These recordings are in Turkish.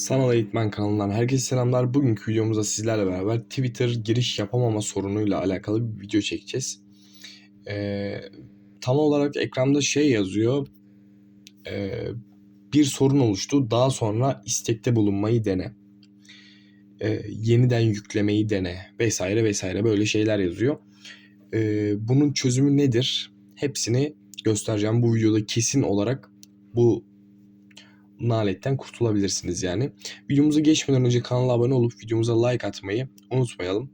Sanal Eğitmen kanalından herkese selamlar. Bugünkü videomuzda sizlerle beraber Twitter giriş yapamama sorunuyla alakalı bir video çekeceğiz. Ee, tam olarak ekranda şey yazıyor. Ee, bir sorun oluştu. Daha sonra istekte bulunmayı dene. Ee, yeniden yüklemeyi dene vesaire vesaire böyle şeyler yazıyor. Ee, bunun çözümü nedir? Hepsini göstereceğim. Bu videoda kesin olarak bu naletten kurtulabilirsiniz yani. Videomuza geçmeden önce kanala abone olup videomuza like atmayı unutmayalım.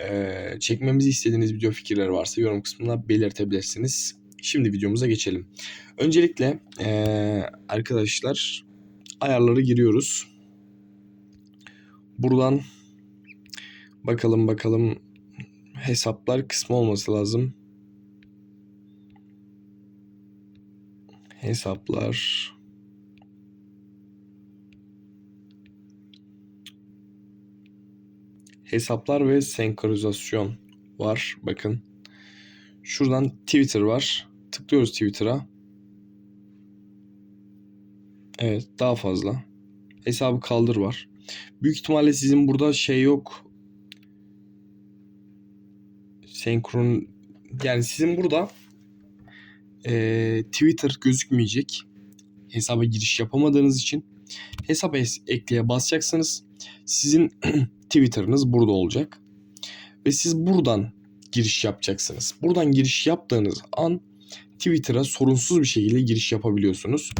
Ee, çekmemizi istediğiniz video fikirleri varsa yorum kısmına belirtebilirsiniz. Şimdi videomuza geçelim. Öncelikle ee, arkadaşlar ayarları giriyoruz. Buradan bakalım bakalım hesaplar kısmı olması lazım. Hesaplar hesaplar ve senkronizasyon var. Bakın. Şuradan Twitter var. Tıklıyoruz Twitter'a. Evet daha fazla. Hesabı kaldır var. Büyük ihtimalle sizin burada şey yok. Senkron yani sizin burada eee, Twitter gözükmeyecek. Hesaba giriş yapamadığınız için hesap es- ekleye basacaksınız. Sizin Twitter'ınız burada olacak. Ve siz buradan giriş yapacaksınız. Buradan giriş yaptığınız an Twitter'a sorunsuz bir şekilde giriş yapabiliyorsunuz.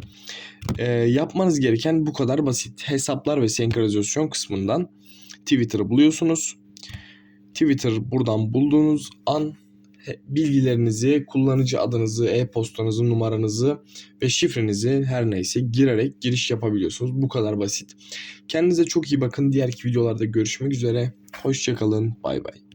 Ee, yapmanız gereken bu kadar basit. Hesaplar ve senkronizasyon kısmından Twitter'ı buluyorsunuz. Twitter buradan bulduğunuz an bilgilerinizi, kullanıcı adınızı, e-postanızı, numaranızı ve şifrenizi her neyse girerek giriş yapabiliyorsunuz. Bu kadar basit. Kendinize çok iyi bakın. Diğer videolarda görüşmek üzere. Hoşçakalın. Bay bay.